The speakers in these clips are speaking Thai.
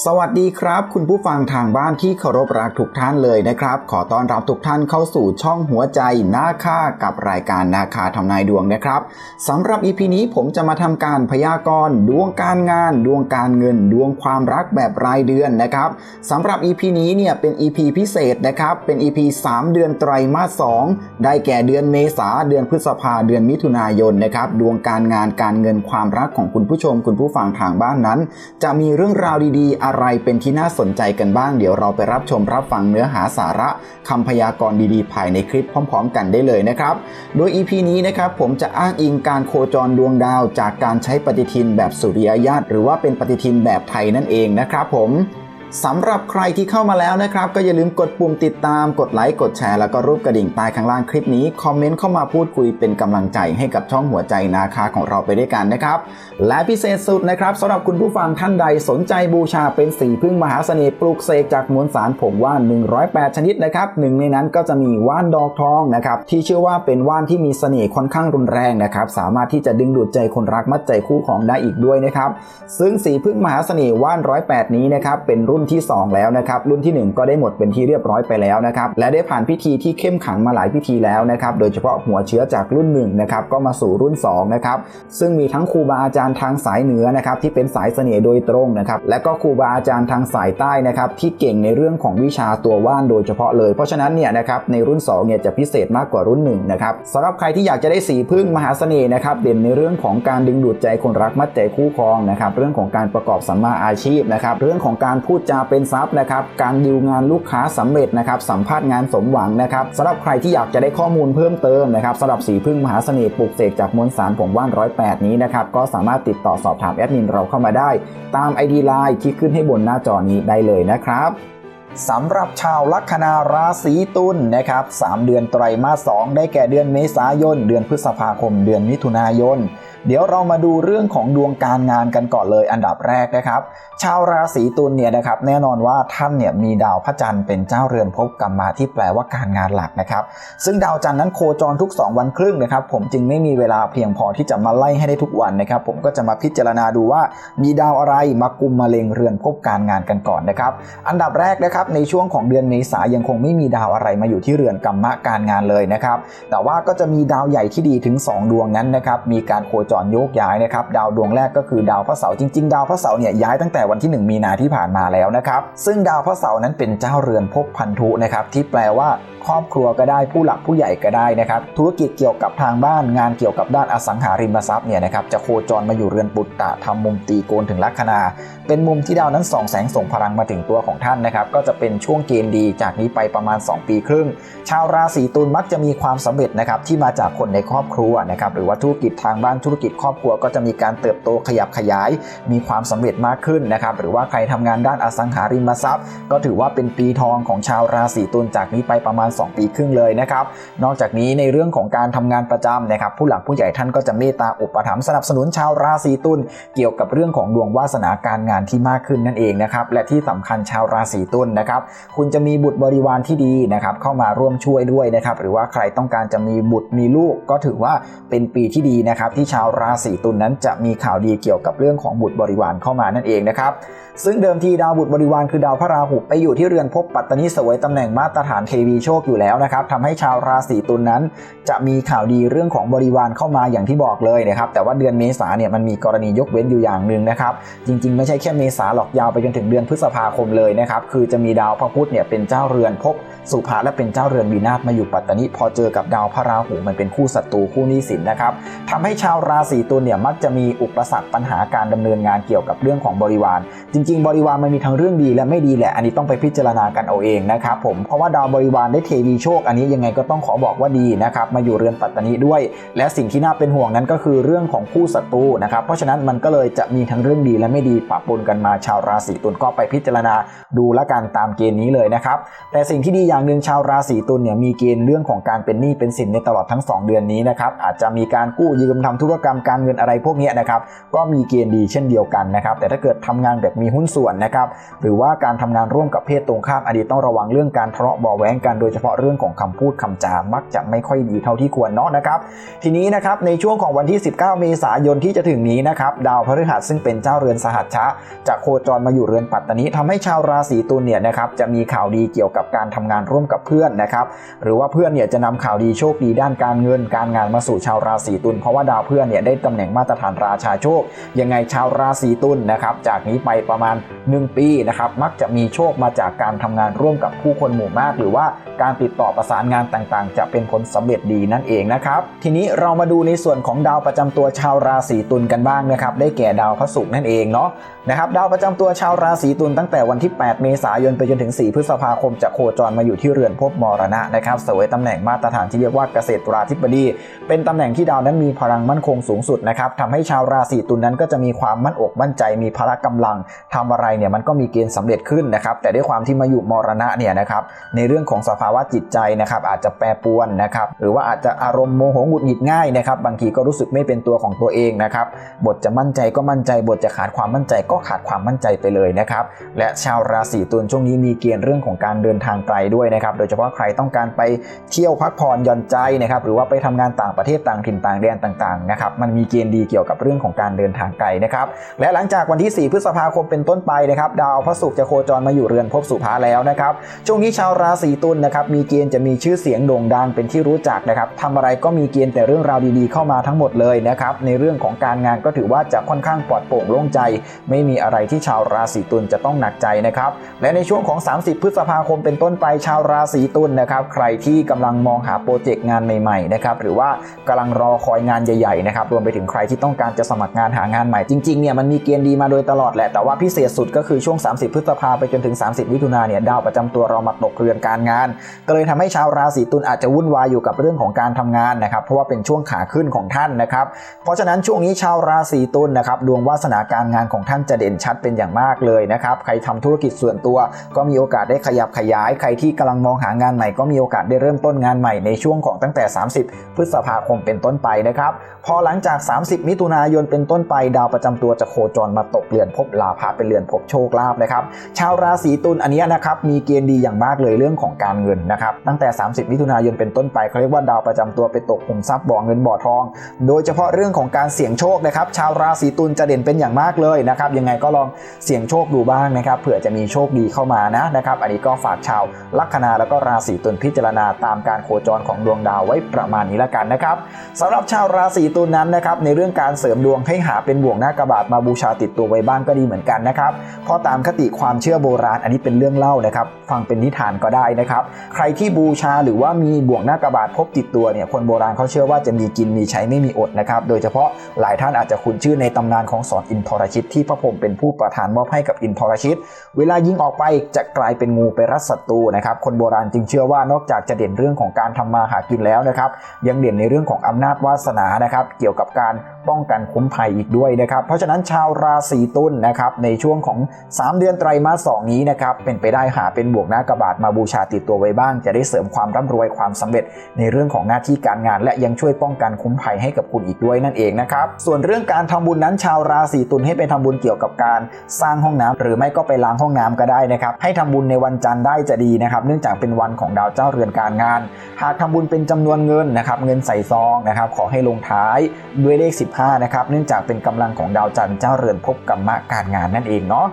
สวัสดีครับ คุณผู้ฟังทางบ้านที่เคารพรักทุกท่านเลยนะครับ ขอต้อนรับทุกท่านเข้าสู่ช่องหัวใจนาคากับรายการนาคาทำนายดวงนะครับสำหรับ EP นี้ผมจะมาทำการพยากรณ์ดวงการงาน ดวงการเงิน ดวงความรักแบบรายเดือนนะครับสำหรับ EP นี้เนี่ยเป็น EP พิเศษนะครับเป็น EP 3เดือนไตรมาส2ได้แก่เดือนเมษาเดือนพฤษภาเดือนมิถุนายนนะครับดวงการงานการเงินความรักของคุณผู้ชม คุณผู้ฟังทางบ้านนั้น จะมีเรื่องราวดีๆอะไรเป็นที่น่าสนใจกันบ้าง เดี๋ยวเราไปรับชมรับฟังเนื้อหาสาระคำพยากรณ์ดีๆ ภายในคลิปพร้อม ๆ กันได้เลยนะครับ โดย EP นี้นะครับผมจะอ้างอิงการโคจรดวงดาว จากการใช้ปฏิทินแบบสุริยญาตหรือว่าเป็นปฏิทินแบบไทยนั่นเองนะครับผม สำหรับใครที่เข้ามาแล้วนะครับ ก็อย่าลืมกดปุ่มติดตามกดไลค์กดแชร์แล้วก็รูปกระดิ่งใต้ข้างล่างคลิปนี้คอมเมนต์เข้ามาพูดคุยเป็นกำลังใจให้กับช่องหัวใจนาคาของเราไปด้วยกันนะครับ และพิเศษสุดนะครับสำหรับคุณผู้ฟังท่านใดสนใจบูชาเป็นสีพึ่งมหาเสน่ห์ปลูกเสกจากมวลสารผงว่าน 108 ชนิดนะครับหนึ่งในนั้นก็จะมีว่านดอกทองนะครับที่เชื่อว่าเป็นว่านที่มีเสน่ห์ค่อนข้างรุนแรงนะครับสามารถที่จะดึงดูดใจคนรักมัดใจคู่ของได้อีกด้วยนะครับซึ่งสีพึ่งมหาเสน่ห์ว่าน 108 นี้นะครับเป็นรุ่นนที่ 2 แล้วนะครับรุ่นที่ 1 ก็ได้หมดเป็นที่เรียบร้อยไปแล้วนะครับและได้ผ่านพิธีที่เข้มขังมาหลายพิธีแล้วนะครับโดยเฉพาะหัวเชื้อจากรุ่น1นะครับก็มาสู่รุ่น2นะครับซึ่งมีทั้งครูบาอาจารย์ทางสายเหนือนะครับที่เป็นสายเสน่ห์โดยตรงนะครับและก็ครูบาอาจารย์ทางสายใต้นะครับที่เก่งในเรื่องของวิชาตัวว่านโดยเฉพาะเลย เพราะฉะนั้นเนี่ยนะครับในรุ่น2เนี่ยจะพิเศษมากกว่ารุ่น1นะครับสำหรับใครที่อยากจะได้สีพึ่งมหาเสน่ห์นะครับเด่นในเรื่องของการดึงดูดใจคนรักมัดใจคู่ครองนะครับเรื่องของการประกอบสัมมาอาชีพนะครับเรื่องของการพูดจาเป็นทรัพย์นะครับ การดิวงานลูกค้าสำเร็จนะครับ สัมภาษณ์งานสมหวังนะครับสำหรับใครที่อยากจะได้ข้อมูลเพิ่มเติมนะครับสำหรับสีพึ่งมหาเสน่ห์ปลูกเสกจากมวลสารผมว่านร้อยแปดนี้นะครับ ก็สามารถติดต่อสอบถามแอดมินเราเข้ามาได้ ตาม ID ไลน์ที่ขึ้นให้บนหน้าจอนี้ได้เลยนะครับ สำหรับชาวลัคนาราศีตุลนะครับ3เดือนไตรมาส 2 ได้แก่เดือนเมษายน เดือนพฤษภาคม เดือนมิถุนายน เดี๋ยวเรามาดูเรื่องของดวงการงานกันก่อนเลยอันดับแรกนะครับ ชาวราศีตุลเนี่ยนะครับแน่นอนว่าท่านเนี่ยมีดาวพระจันทร์เป็นเจ้าเรือนภพกรรมาที่แปลว่าการงานหลักนะครับซึ่งดาวจันทร์นั้นโคจรทุก 2 วันครึ่งนะครับผมจึงไม่มีเวลาเพียงพอที่จะมาไล่ให้ได้ทุกวันนะครับผมก็จะมาพิจารณาดูว่ามีดาวอะไรมากุมมาเลงเรือนภพการงานกันก่อนนะครับอันดับแรกนะครับในช่วงของเดือนเมษายังคงไม่มีดาวอะไรมาอยู่ที่เรือนกรรมะการงานเลยนะครับ แต่ว่าก็จะมีดาวใหญ่ที่ดีถึง 2 ดวงนั้นนะครับมีการโคจรโยกย้ายนะครับดาวดวงแรกก็คือดาวพระเสาร์จริง ๆ ดาวพระเสาร์เนี่ยย้ายตั้งแต่วันที่ 1 มีนาที่ผ่านมาแล้วนะครับซึ่งดาวพระเสาร์นั้นเป็นเจ้าเรือนภพพันธุนะครับที่แปลว่า ครอบครัวก็ได้ผู้หลักผู้ใหญ่ก็ได้นะครับธุรกิจเกี่ยวกับทางบ้านงานเกี่ยวกับด้านอสังหาริมทรัพย์เนี่ยนะครับจะโคจรมาอยู่เรือนปุตตะทำมุมตีโกนถึงลัคนา เป็นมุมที่ดาวนั้นส่องแสงส่งพลังมาถึงตัวของท่านนะครับก็จะเป็นช่วงเกณฑ์ดีจากนี้ไปประมาณ 2 ปีครึ่ง ชาวราศีตุลมักจะมีความสำเร็จนะครับที่มาจากคนในครอบครัวนะครับหรือว่าธุรกิจทางบ้านธุรกิจครอบครัวก็จะมีการเติบโตขยับขยาย มีความสำเร็จมากขึ้นนะครับหรือว่าใครทำงานด้านอสังหาริมทรัพย์ ก็ถือว่าเป็นปีทองของชาวราศีตุลจากนี้ไปประมาณ2 ปีครึ่งเลยนะครับนอกจากนี้ในเรื่องของการทำงานประจำนะครับผู้หลักผู้ใหญ่ท่านก็จะเมตตาอุปถัมภ์สนับสนุนชาวราศีตุลเกี่ยวกับเรื่องของดวงวาสนาการงานที่มากขึ้นนั่นเองนะครับและที่สำคัญชาวราศีตุลนะครับคุณจะมีบุตรบริวารที่ดีนะครับเข้ามาร่วมช่วยด้วยนะครับหรือว่าใครต้องการจะมีบุตรมีลูกก็ถือว่าเป็นปีที่ดีนะครับที่ชาวราศีตุลนนั้นจะมีข่าวดีเกี่ยวกับเรื่องของบุตรบริวารเข้ามานั่นเองนะครับซึ่งเดิมทีดาวบุตรบริวารคือดาวพระราหูไปอยู่ที่เรือนภพปัตตนิสวยตำแหน่งมาตรฐานเทวีโชคอยู่แล้วนะครับทำให้ชาวราศีตุลนนั้น จะมีข่าวดีเรื่องของบริวารเข้ามาอย่างที่บอกเลยนะครับแต่ว่าเดือนเมษาเนี่ยมันมีกรณียกเว้นอยู่อย่างหนึ่งนะครับจริง ๆ ไม่ใช่แค่เมษาหรอกยาวไปจนถึงเดือนพฤษภาคมเลยนะครับคือจะมีดาวพระพุธเนี่ยเป็นเจ้าเรือนภพสุภาและเป็นเจ้าเรือนวีนาศมาอยู่ปัตตานีพอเจอกับดาวพระราหูมันเป็นคู่ศัตรูคู่นี้สินนะครับทำให้ชาวราศีตุลเนี่ยมักจะมีอุปสรรคปัญหาการดำเนินงานเกี่ยวกับเรื่องของบริวาร จริง ๆ บริวารมันมีทั้งเรื่องดีและไม่ดีแหละอันนี้ต้องไปพิจารณากันเอาเองนะครับผมเพราะว่าดาวบริวารได้เทวีโชคอันนี้ยังไงก็ต้องขอบอกว่าดีนะครับมาอยู่เรือนปัตตานีด้วย และสิ่งที่น่าเป็นห่วงนั้นก็คือเรื่องของคู่ศัตรูนะครับเพราะฉะนั้นมันก็เลยจะมีทั้งเรื่องดีและไม่ดีปะปนกันมาชาวราศีตุลก็ไปพิจารณาดูและกันตามเกณฑ์นี้เลยนะครับแต่สิ่งที่ดีอย่างหนึ่งชาวราศีตุลเนี่ยมีเกณฑ์เรื่องของการเป็นหนี้เป็นสินในตลอดทั้ง 2 เดือนนี้นะครับอาจจะมีการกู้ยืมทำธุรกรรมการเงินอะไรพวกนี้นะครับก็มีเกณฑ์ดีเช่นเดียวกันนะครับแต่ถ้าเกิดทำงานแบบมีหุ้นส่วนนะครับหรือว่าการทำงานร่วมกับเพศตรงข้ามอดีตต้องระวังเรื่องการทะเลาะบาะแว้งกันโดยเฉพาะเรื่องของคำพูดคำจามักจะไม่ค่อยดีเท่าที่ควรเนาะนะครับ ทีนี้นะครับในช่วงของวันที่ 19 เมษายนที่จะถึงนี้นะครับดาวพฤหัสซึ่งเป็นเจ้าเรือนสหัชชะจะโคจรมาอยู่เรือนปัตตานีทำให้ชาวราศีตุลเนี่ยนะครับจะมีข่าวดีเกี่ยวกับการทำงานร่วมกับเพื่อนนะครับหรือว่าเพื่อนเนี่ยจะนำข่าวดีโชคดีด้านการเงินการงานมาสู่ชาวราศีตุลเพราะว่าดาวเพื่อนเนี่ยได้ตำแหน่งมาตรฐานราชาโชค ยังไงชาวราศีตุลนะครับจากนี้ไปประมาณ 1 ปีนะครับมักจะมีโชคมาจากการทำงานร่วมกับผู้คนหมู่มาก หรือว่าการติดต่อประสานงานต่างๆ จะเป็นผลสำเร็จดีนั่นเองนะครับ ทีนี้เรามาดูในส่วนของดาวประจำตัวชาวราศีตุลกันบ้างนะครับ ได้แก่ดาวพระศุกร์นั่นเองเนาะนะครับดาวประจำตัวชาวราศีตุลตั้งแต่วันที่ 8 เมษายนไปจนถึง 4 พฤษภาคมจะโคจรมาอยู่ที่เรือนภพมรณะนะครับเสวยตำแหน่งมาตรฐานที่เรียกว่าเกษตราธิบดี เป็นตำแหน่งที่ดาวนั้นมีพลังมั่นคงสูงสุดนะครับทำให้ชาวราศีตุลนั้นก็จะมีความมั่นอกมั่นใจมีพละกำลังทำอะไรเนี่ยมันก็มีเกณฑ์สำเร็จขึ้นนะครับแต่ด้วยความที่มาอยู่มรณะเนี่ยนะครับในเรื่องของสภาววะจิตใจนะครับอาจจะแปรปรวนนะครับหรือว่าอาจจะอารมณ์โมโหหงุดหงิดง่ายนะครับบางทีก็รู้สึกไม่เป็นตัวของตัวเองนะครับบทจะมั่นใจก็มั่นใจ บทจะขาดความมั่นใจก็ขาดความมั่นใจไปเลยนะครับและชาวราศีตุลช่วงนี้มีเกณฑ์เรื่องของการเดินทางไกลด้วยนะครับโดยเฉพาะใครต้องการไปเที่ยวพักผ่อนหย่อนใจนะครับหรือว่าไปทำงานต่างประเทศต่างถิ่นต่างแดนต่างๆนะครับมันมีเกณฑ์ดีเกี่ยวกับเรื่องของการเดินทางไกลนะครับและหลังจากวันที่ 4 พฤษภาคมเป็นต้นไปนะครับดาวพระศุกร์จะโคจรมาอยู่เรือนภพสุภาแล้วนะครับช่วงนี้ชาวราศีตุลนะครับมีเกณฑ์จะมีชื่อเสียงโด่งดังเป็นที่รู้จักนะครับทำอะไรก็มีเกณฑ์แต่เรื่องราวดีๆเข้ามาทั้งหมดเลยนะครับในเรื่องของการงานก็ถือว่าจะค่อนข้างปลอดโปร่งโล่งใจ ไม่มีอะไรที่ชาวราศีตุลจะต้องหนักใจนะครับและในช่วงของ 30 พฤษภาคมเป็นต้นไปชาวราศีตุลนะครับใครที่กำลังมองหาโปรเจกต์งานใหม่ๆนะครับหรือว่ากำลังรอคอยงานใหญ่ๆนะครับรวมไปถึงใครที่ต้องการจะสมัครงานหางานใหม่จริงๆเนี่ยมันมีเกณฑ์ดีมาโดยตลอดแหละแต่ว่าพิเศษสุดก็คือช่วง 30 พฤษภาไปจนถึง 30มิถุนาเนี่ยดาวประจำตัวเรามาตกเรือนการงานก็เลยทำให้ชาวราศีตุลอาจจะวุ่นวายอยู่กับเรื่องของการทำงานนะครับเพราะว่าเป็นช่วงขาขึ้นของท่านนะครับเพราะฉะนั้นช่วงนี้ชาวราศีตุลนะครับดวงวาสนาการงานของท่านจะเด่นชัดเป็นอย่างมากเลยนะครับใครทำธุรกิจส่วนตัว ก็มีโอกาสได้ขยับขยาย ใครที่กำลังมองหางานใหม่ก็มีโอกาสได้เริ่มต้นงานใหม่ในช่วงของตั้งแต่ 30 พฤษภาคมเป็นต้นไปนะครับพอหลังจาก 30 มิถุนายนเป็นต้นไปดาวประจำตัวจะโคจรมาตกเรือนภพลาภะเป็นเรือนภพโชคลาภนะครับชาวราศีตุลอันนี้นะครับมีเกณฑ์ดีอย่างมากเลยเรื่องของการเงินนะครับตั้งแต่ 30 มิถุนายนเป็นต้นไปเขาเรียกว่าดาวประจำตัวไปตกขุมทรัพย์บ่อเงินบ่อทอง โดยเฉพาะเรื่องของการเสี่ยงโชคนะครับชาวราศีตุลจะเด่นเป็นอย่างมากเลยนะครับยังไงก็ลองเสี่ยงโชคดูบ้างนะครับเผื่อจะมีโชคดีเข้ามานะนะครับอันนี้ก็ฝากชาวลัคนาแล้วก็ราศีตุลพิจารณาตามการโคจรของดวงดาวไว้ประมาณนี้ละกันนะครับสำหรับชาวราศีตุลนั้นนะครับในเรื่องการเสริมดวงให้หาเป็นบ่วงหน้ากระบาดมาบูชาติดตัวไว้บ้างก็ดีเหมือนกันนะครับเพราะตามคติความเชื่อโบราณอันนี้เป็นเรื่องเล่านะครับ ฟังเป็นนิทานก็ได้นะครับใครที่บูชาหรือว่ามีบ่วงหน้ากระบาดพกติดตัวเนี่ยคนโบราณเขาเชื่อว่าจะมีกินมีใช้ไม่มีอดนะครับโดยเฉพาะหลายท่านอาจจะคุ้นชื่อในตำนานของสอนอินทรชิตที่พระพรหมเป็นผู้ประทานมอบให้กับอินทรชิต เวลายิงออกไปจะกลายเป็นงูไปรัดศัตรูนะครับคนโบราณจึงเชื่อว่านอกจากจะเด่นเรื่องของการทำมาหากินแล้วนะครับยังเด่นในเรื่องของอำนาจวาสนานะครับเกี่ยวกับการ ป้องกันคุ้มภัยอีกด้วยนะครับ เพราะฉะนั้นชาวราศีตุลนะครับในช่วงของ 3 เดือนไตรมาสสนี้นะครับเป็นไปได้หาเป็นบวกหน้ากระบาดมาบูชาติดตัวไว้บ้าง จะได้เสริมความร่ำรวยความสำเร็จในเรื่องของหน้าที่การงาน และยังช่วยป้องกันคุ้มภัยให้กับคุณอีกด้วยนั่นเองนะครับส่วนเรื่องการทำบุญนั้นชาวราศีตุลให้ไปทำบุญเกี่ยวกับการสร้างห้องน้ำหรือไม่ก็ไปล้างห้องน้ำก็ได้นะครับให้ทำบุญในวันจันทร์ได้จะดีนะครับเนื่องจากเป็นวันของดาวเจ้าเรือนการงาน หากทำบุญเป็นจำนวนเงินนะครับเงินใส่ซองนะครับขอให้ลงท้ายด้วยเลข15 นะครับ เนื่องจากเป็นกำลังของดาวจันทร์เจ้าเรือนพบกรรมะการงานนั่นเองเนาะ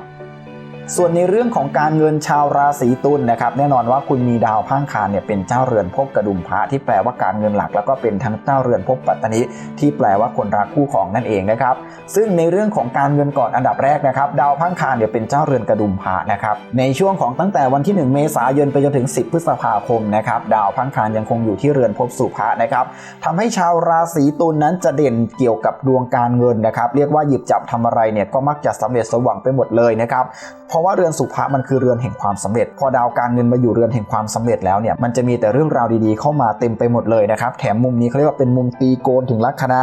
ส่วนในเรื่องของการเงินชาวราศีตุลนะครับแน่นอนว่าคุณมีดาวพังคารเนี่ยเป็นเจ้าเรือนภพกระดุมพระที่แปลว่าการเงินหลัก แล้วก็เป็นทั้งเจ้าเรือนภพปัตตานิที่แปลว่าคนรักคู่ของนั่นเองนะครับซึ่งในเรื่องของการเงินก่อนอันดับแรกนะครับดาวพังคารเนี่ยเป็นเจ้าเรือนกระดุมพระนะครับในช่วงของตั้งแต่วันที่ 1 เมษายนไปจนถึง 10 พฤษภาคมนะครับดาวพังคารยังคงอยู่ที่เรือนภพสุภะนะครับทำให้ชาวราศีตุลนั้นจะเด่นเกี่ยวกับดวงการเงินนะครับเรียกว่าหยิบจับทำอะไรเนี่ยก็มักจะสำเร็จสมหวังไปหมดเลยนะครับพราะว่าเรือนสุภะมันคือเรือนแห่งความสำเร็จ พอดาวการเงินมาอยู่เรือนแห่งความสำเร็จแล้วเนี่ยมันจะมีแต่เรื่องราวดีๆ เข้ามาเต็มไปหมดเลยนะครับแถมมุมนี้เขาเรียกว่าเป็นมุมตีโกนถึงลัคนา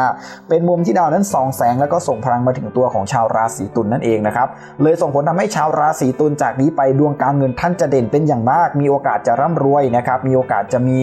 เป็นมุมที่ดาวนั้นส่องแสงแล้วก็ส่งพลังมาถึงตัวของชาวราศีตุลนั่นเองนะครับเลยส่งผลทำให้ชาวราศีตุลจากนี้ไปดวงการเงินท่านจะเด่นเป็นอย่างมาก มีโอกาสจะร่ำรวยนะครับมีโอกาสจะมี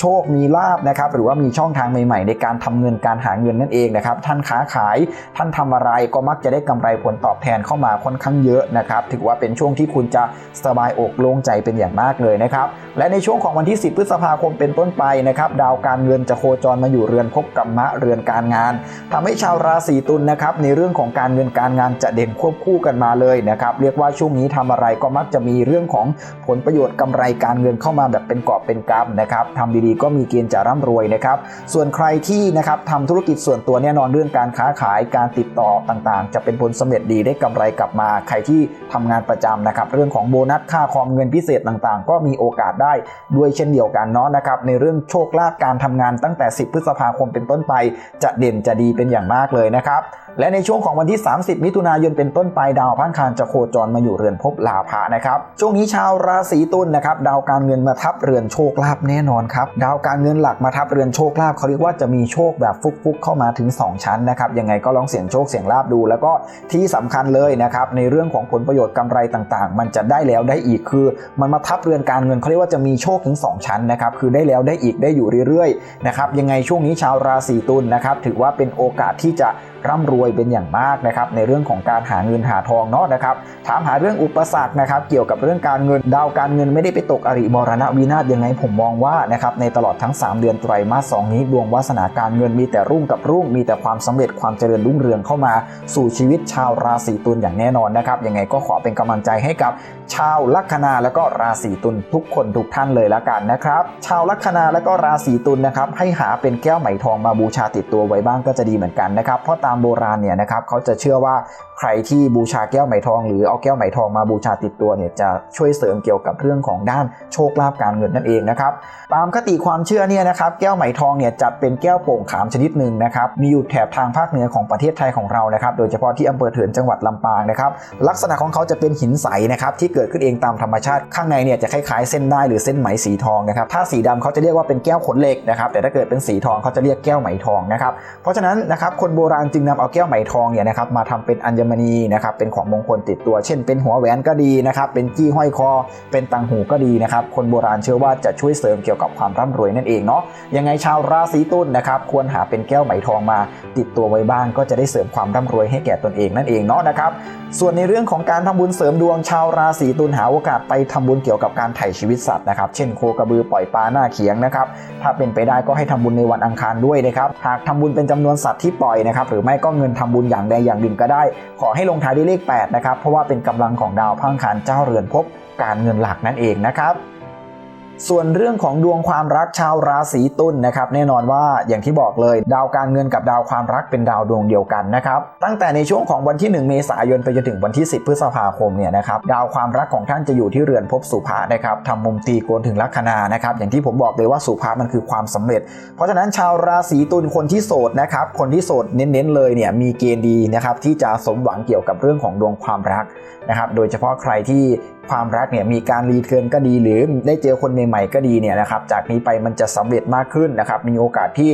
โชคมีลาบนะครับหรือว่ามีช่องทางใหม่ ๆ ในการทำเงินการหาเงินนั่นเองนะครับท่านค้าขายท่านทำอะไรก็มักจะได้กำไรผลตอบแทนเข้ามาค่อนข้างเยอะนะครับถือว่าเป็นช่วงที่คุณจะสบายอกโล่งใจเป็นอย่างมากเลยนะครับและในช่วงของวันที่ 10 พฤษภาคมเป็นต้นไปนะครับดาวการเงินจะโคจรมาอยู่เรือนภพกรรมะเรือนการงานทำให้ชาวราศีตุลนะครับในเรื่องของการเงินการงานจะเด่นควบคู่กันมาเลยนะครับเรียกว่าช่วงนี้ทำอะไรก็มักจะมีเรื่องของผลประโยชน์กำไรการเงินเข้ามาแบบเป็นกอบเป็นกำนะครับทำดีๆ ก็มีเกณฑ์จะร่ำรวยนะครับ ส่วนใครที่นะครับทำธุรกิจส่วนตัวแน่นอนเรื่องการค้าขายการติดต่อต่างๆ จะเป็นผลสำเร็จดีได้กำไรกลับมา ใครที่ทำงานประจำนะครับ เรื่องของโบนัสค่าคอมเงินพิเศษต่างๆ ก็มีโอกาสได้ด้วยเช่นเดียวกันเนาะนะครับ ในเรื่องโชคลาภการทำงานตั้งแต่ 10 พฤษภาคมเป็นต้นไป จะเด่นจะดีเป็นอย่างมากเลยนะครับและในช่วงของวันที่ 30 มิถุนายนเป็นต้นไปดาวพังคารจะโคจรมาอยู่เรือนภพลาภะนะครับ ช่วงนี้ชาวราศีตุลนะครับ ดาวการเงินมาทับเรือนโชคลาภแน่นอนครับดาวการเงินหลักมาทับเรือนโชคลาภเขาเรียกว่าจะมีโชคแบบฟุกๆเข้ามาถึง 2 ชั้นนะครับยังไงก็ลองเสี่ยงโชคเสี่ยงลาภดู แล้วก็ที่สำคัญเลยนะครับในเรื่องของผลประโยชน์กำไรต่างๆ มันจะได้แล้วได้อีกคือ มันมาทับเรือนการเงินเขาเรียกว่าจะมีโชคถึง 2 ชั้นนะครับคือได้แล้วได้อีกได้อยู่เรื่อยๆนะครับยังไงช่วงนี้ชาวราศีตุลนะครับถือว่าเป็นโอกาสที่จะ ร่ำรวยเป็นอย่างมากนะครับในเรื่องของการหาเงินหาทองเนาะนะครับถามหาเรื่องอุปสรรคนะครับเกี่ยวกับเรื่องการเงินดาวการเงินไม่ได้ไปตกอริมรณะวินาศยังไงผมมองว่านะครับในตลอดทั้ง 3 เดือนไตรมาสสองนี้ดวงวาสนาการเงินมีแต่รุ่งกับรุ่งมีแต่ความสำเร็จความเจริญรุ่งเรืองเข้ามา สู่ชีวิตชาวราศีตุลอย่างแน่นอนนะครับยังไงก็ขอเป็นกำลังใจให้กับชาวลัคนาแล้วก็ราศีตุลทุกคนทุกท่านเลยละกันนะครับ ชาวลัคนาแล้วก็ราศีตุลนะครับให้หาเป็นแก้วไหมทองมาบูชาติดตัวไว้บ้างก็จะดีเหมือนกันนะครับ เพราะตามโบราณเนี่ยนะครับเขาจะเชื่อว่าใครที่บูชาแก้วไหมทอง หรือเอาแก้วไหมทองมาบูชาติดตัวเนี่ยจะช่วยเสริมเกี่ยวกับเรื่องของด้านโชคลาภการเงินนั่นเองนะครับตามคติความเชื่อเนี่ยนะครับแก้วไหมทองเนี่ยจัดเป็นแก้วโป่งขามชนิดหนึ่งนะครับมีอยู่แถบทางภาคเหนือของประเทศไทยของเรานะครับโดยเฉพาะที่อำเภอเถินจังหวัดลำปางนะครับลักษณะของเขาจะเป็นหินใสนะครับที่เกิดขึ้นเองตามธรรมชาติ ข้างในเนี่ยจะคล้ายๆเส้นได้หรือเส้นไหมสีทองนะครับ ถ้าสีดำเขาจะเรียกว่าเป็นแก้วขนเหล็กนะครับ แต่ถ้าเกิดเป็นสีทองเขาจะเรียกแก้วไหมทองนะครับ เพราะฉะนั้นนะครับคนโบราณจึงนำเอาแก้วไหมทองเนี่ยนะครับมาทำเป็นอัญมณีนะครับเป็นของมงคลติดตัว เช่น เป็นหัวแหวนก็ดีนะครับ เป็นจี้ห้อยคอ เป็นตังหูก็ดีนะครับ คนโบราณเชื่อว่าจะช่วยเสริมเกี่ยวกับความร่ำรวยนั่นเองเนาะ ยังไงชาวราศีตุลนะครับควรหาเป็นแก้วไหมทองมา ติดตัวไว้บ้างก็จะได้เสริมความร่ำรวยให้แก่ตนเองนั่นเองเนาะนะครับ ส่วนในเรื่องของการทำบุญเสริมดวงชาวราศีีตุลหาโอกาสไปทำบุญเกี่ยวกับการไถ่ชีวิตสัตว์นะครับ เช่นโคกระบือปล่อยปลาหน้าเขียงนะครับ ถ้าเป็นไปได้ก็ให้ทำบุญในวันอังคารด้วยนะครับ หากทำบุญเป็นจำนวนสัตว์ที่ปล่อยนะครับ หรือไม่ก็เงินทำบุญอย่างใดอย่างหนึ่งก็ได้ ขอให้ลงท้ายด้วยเลข8นะครับ เพราะว่าเป็นกำลังของดาวพังคารเจ้าเรือนพบการเงินหลักนั่นเองนะครับ ส่วนเรื่องของดวงความรักชาวราศีตุลนะครับแน่นอนว่าอย่างที่บอกเลย ดาวการเงินกับดาวความรักเป็นดาวดวงเดียวกันนะครับตั้งแต่ในช่วงของวันที่ 1 เมษายนไปจนถึงวันที่ 10 พฤษภาคมเนี่ยนะครับดาวความรักของท่านจะอยู่ที่เรือนภพสุภานะครับทำมุมตีโกนถึงลัคนานะครับอย่างที่ผมบอกเลยว่าสุภามันคือความสำเร็จ เพราะฉะนั้นชาวราศีตุลคนที่โสดนะครับคนที่โสดเน้นๆเลยเนี่ยมีเกณฑ์ดีนะครับที่จะสมหวังเกี่ยวกับเรื่องของดวงความรักนะครับโดยเฉพาะใครที่ ความรักเนี่ยมีการรีเทิร์นก็ดี หรือได้เจอคนใหม่ๆก็ดีเนี่ยนะครับจากนี้ไปมันจะสำเร็จมากขึ้นนะครับมีโอกาสที่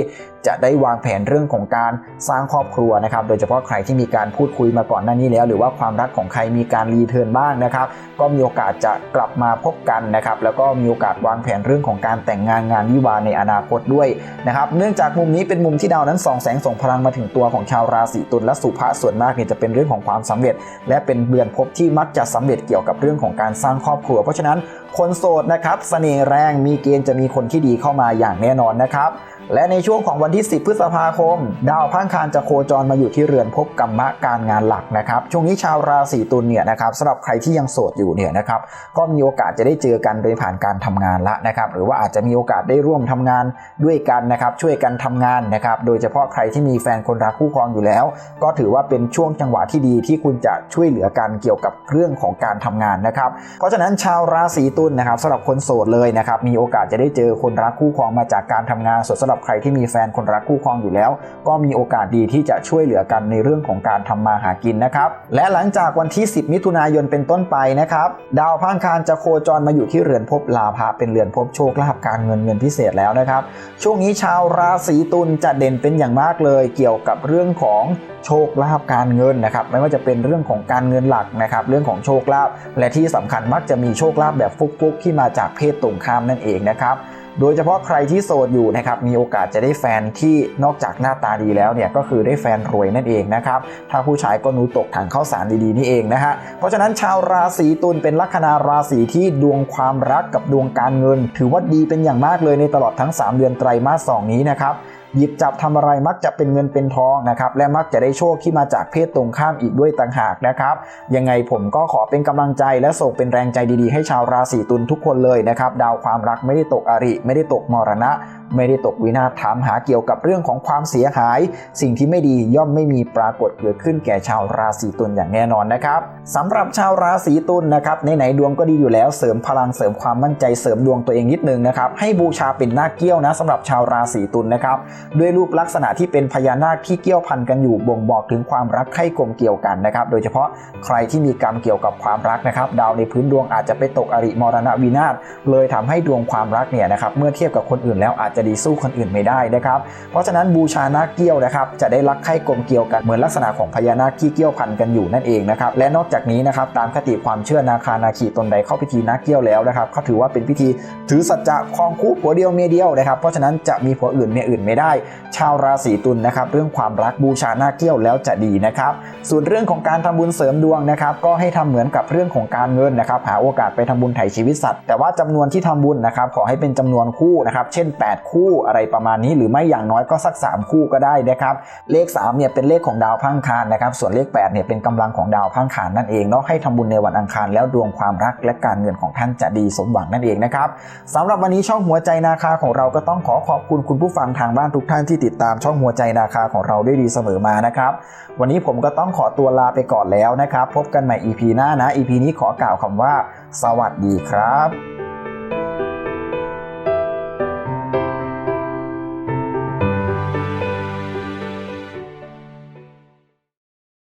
จะได้วางแผนเรื่องของการสร้างครอบครัวนะครับโดยเฉพาะใครที่มีการพูดคุยมาก่อนหน้านี้แล้ว หรือว่าความรักของใครมีการรีเทิร์นบ้างนะครับก็มีโอกาสจะกลับมาพบกันนะครับแล้วก็มีโอกาสวางแผนเรื่องของการแต่งงานงานวิวาในอนาคตด้วยนะครับเนื่องจากมุมนี้เป็นมุมที่ดาวนั้นส่องแสงส่งพลังมาถึงตัวของชาวราศีตุลและสุภาษส่วนมากเนี่ยจะเป็นเรื่องของความสำเร็จ และเป็นเบือนภพที่มักจะสำเร็จเกี่ยวกับเรื่องของการสร้างครอบครัว เพราะฉะนั้นคนโสดนะครับเสน่ห์แรงมีเกณฑ์จะมีคนที่ดีเข้ามาอย่างแน่นอนนะครับ และในช่วงของวันที่ 10 พฤษภาคม ดาวพังคารจะโคจรมาอยู่ที่เรือนภพกรรมะการงานหลักนะครับ ช่วงนี้ชาวราศีตุลเนี่ยนะครับสำหรับใครที่ยังโสดอยู่เนี่ยนะครับก็มีโอกาสจะได้เจอกันโดยผ่านการทำงานละนะครับ หรือว่าอาจจะมีโอกาสได้ร่วมทำงานด้วยกันนะครับช่วยกันทำงานนะครับโดยเฉพาะใครที่มีแฟนคนรักคู่ครองอยู่แล้ว ก็ถือว่าเป็นช่วงจังหวะที่ดีที่คุณจะช่วยเหลือกันเกี่ยวกับเรื่องของการทำงานนะครับ เพราะฉะนั้นชาวราศีตุลนะครับสำหรับคนโสดเลยนะครับมีโอกาสจะได้เจอคนรักคู่ครองมาจากการทำงานส่วนสำหรับใครที่มีแฟนคนรักคู่ครองอยู่แล้ว ก็มีโอกาสดีที่จะช่วยเหลือกันในเรื่องของการทำมาหากินนะครับและหลังจากวันที่ 10 มิถุนายนเป็นต้นไปนะครับดาวพังคารจะโคจรมาอยู่ที่เรือนภพลาภะเป็นเรือนภพโชคลาภการเงินเงินพิเศษแล้วนะครับ ช่วงนี้ชาวราศีตุลจะเด่นเป็นอย่างมากเลยเกี่ยวกับเรื่องของโชคลาภการเงินนะครับไม่ว่าจะเป็นเรื่องของการเงินหลักนะครับเรื่องของโชคลาภและที่สำคัญมักจะมีโชคลาภแบบฟุกๆที่มาจากเพศตรงข้ามนั่นเองนะครับโดยเฉพาะใครที่โสดอยู่นะครับมีโอกาสจะได้แฟนที่นอกจากหน้าตาดีแล้วเนี่ยก็คือได้แฟนรวยนั่นเองนะครับถ้าผู้ชายก็นูตกถังข้าวสารดีๆนี่เองนะฮะเพราะฉะนั้นชาวราศีตุลเป็นลัคนาราศีที่ดวงความรักกับดวงการเงิน ถือว่าดีเป็นอย่างมากเลยในตลอดทั้ง 3 เดือนไตรมาส2นี้นะครับ หยิบจับทำอะไรมักจะเป็นเงินเป็นทองนะครับและมักจะได้โชคที่มาจากเพศตรงข้ามอีกด้วยต่างหากนะครับ ยังไงผมก็ขอเป็นกำลังใจและส่งเป็นแรงใจดีๆ ให้ชาวราศีตุลทุกคนเลยนะครับดาวความรักไม่ได้ตกอริ ไม่ได้ตกมรณะ ไม่ได้ตกวินาศถามหาเกี่ยวกับเรื่องของความเสียหาย สิ่งที่ไม่ดีย่อมไม่มีปรากฏเกิดขึ้นแก่ชาวราศีตุลอย่างแน่นอนนะครับสำหรับชาวราศีตุลนะครับในไหนๆดวงก็ดีอยู่แล้วเสริมพลังเสริมความมั่นใจเสริมดวงตัวเองนิดนึงนะครับให้บูชาเป็นนาเกี้ยวนะสำหรับชาวราศีตุลนะครับด้วยรูปลักษณะที่เป็นพญานาคที่เกี่ยวพันกันอยู่บ่งบอกถึงความรักใคร่กลมเกี่ยวกันนะครับโดยเฉพาะใครที่มีกรรมเกี่ยวกับความรักนะครับดาวในพื้นดวงอาจจะไปตกอริมรณวินาศเลยทำให้ดวงความรักเนี่ยนะครับเมื่อเทียบกับคนอื่นแล้วอาจจะะดีสู้คนอื่นไม่ได้นะครับ เพราะฉะนั้นบูชานาคเกี้ยวนะครับจะได้รักใคร่กลมเกี่ยวกันเหมือนลักษณะของพญานาคที่เกี่ยวพันกันอยู่นั่นเองนะครับและนอกจากนี้นะครับตามคติความเชื่อนาคานาคีตนใดเข้าพิธีนาคเกี้ยวแล้วนะครับเขาถือว่าเป็นพิธีถือสัจจะครองคู่ผัวเดียวเมียเดียวนะครับ เพราะฉะนั้นจะมีผัวอื่นเมียอื่นไม่ได้ ชาวราศีตุลนะครับเรื่องความรักบูชาหน้าเกี้ยวแล้วจะดีนะครับส่วนเรื่องของการทำบุญเสริมดวงนะครับก็ให้ทำเหมือนกับเรื่องของการเงินนะครับหาโอกาสไปทำบุญไถ่ชีวิตสัตว์แต่ว่าจำนวนที่ทำบุญนะครับขอให้เป็นจำนวนคู่นะครับเช่น 8คู่อะไรประมาณนี้ หรือไม่อย่างน้อยก็สัก 3 คู่ก็ได้นะครับ เลข3เนี่ยเป็นเลขของดาวพังคารนะครับ ส่วนเลข8เนี่ยเป็นกำลังของดาวพังคารนั่นเองเนาะให้ทำบุญในวันอังคารแล้วดวงความรักและการเงินของท่านจะดีสมหวังนั่นเองนะครับสำหรับวันนี้ช่องหัวใจนาคาของเราก็ต้องขอขอบคุณคุณผู้ฟังทางบ้านทุกท่านที่ติดตามช่องหัวใจนาคาของเราได้ดีเสมอมานะครับ วันนี้ผมก็ต้องขอตัวลาไปก่อนแล้วนะครับ พบกันใหม่ EP หน้านะ EP นี้ขอกล่าวคำว่า สวัสดีครับ